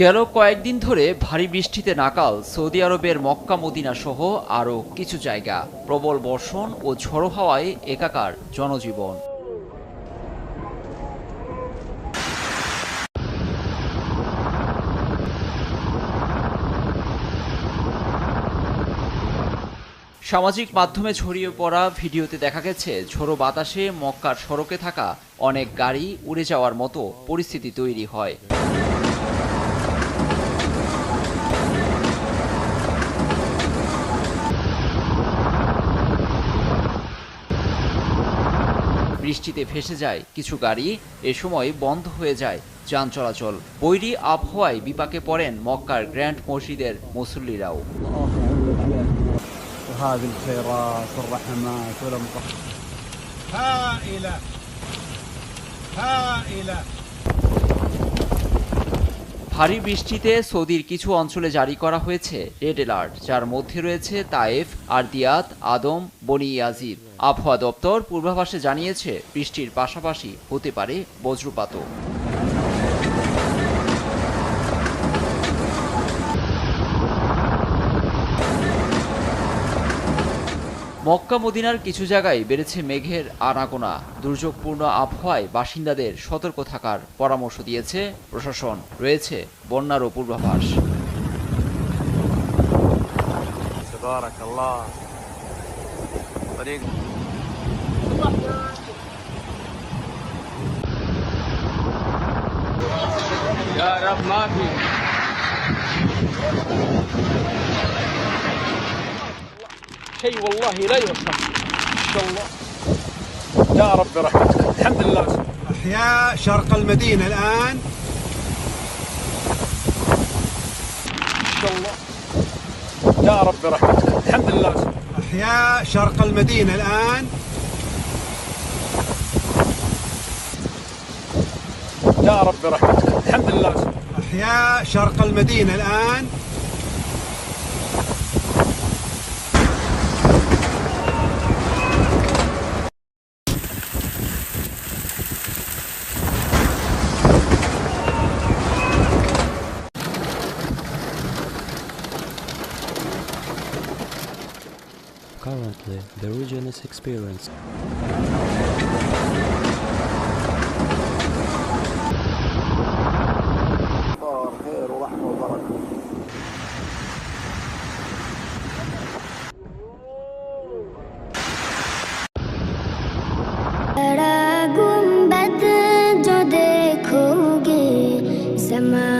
গেল কয়েকদিন ধরে ভারী বৃষ্টিতে নাকাল সৌদি আরবের মক্কা মদিনা সহ আরও কিছু জায়গা। প্রবল বর্ষণ ও ঝড়ো হাওয়ায় একাকার জনজীবন। সামাজিক মাধ্যমে ছড়িয়ে পড়া ভিডিওতে দেখা গেছে, ঝোড়ো বাতাসে মক্কার সড়কে থাকা অনেক গাড়ি উড়ে যাওয়ার মতো পরিস্থিতি তৈরি হয়। বৃষ্টিতে ভেসে যায়। কিছু গাড়ি এ সময় বন্ধ হয়ে যায় যান চলাচল। বৈরী আবহাওয়ায় বিপাকে পড়েন মক্কার গ্র্যান্ড মসজিদের মুসল্লিরাও। ভারী বৃষ্টিতে সৌদির কিছু অঞ্চলে জারি করা হয়েছে রেড অ্যালার্ট যার মধ্যে রয়েছে তায়েফ আরদিয়াত আদম, বনি ইয়াজিদ। আবহাওয়া দপ্তর পূর্বাভাসে জানিয়েছে বৃষ্টির পাশাপাশি হতে পারে বজ্রপাতও মক্কা মদিনার কিছু জায়গায় বেড়েছে মেঘের আনাগোনা দুর্যোগপূর্ণ আবহাওয়ায় বাসিন্দাদের সতর্ক থাকার পরামর্শ দিয়েছে প্রশাসন রয়েছে বন্যারও পূর্বাভাস تبارك الله طريق يا رب ما في. شيء والله لا يوصف. ان شاء الله. يا رب برحمتك الحمد لله. أحياء شرق المدينة الآن. ان شاء الله. يا رب برحمتك الحمد لله. أحياء شرق المدينة الآن. يا رب برحمتك الحمد لله. أحياء شرق المدينة الآن. Currently, the region is experiencing am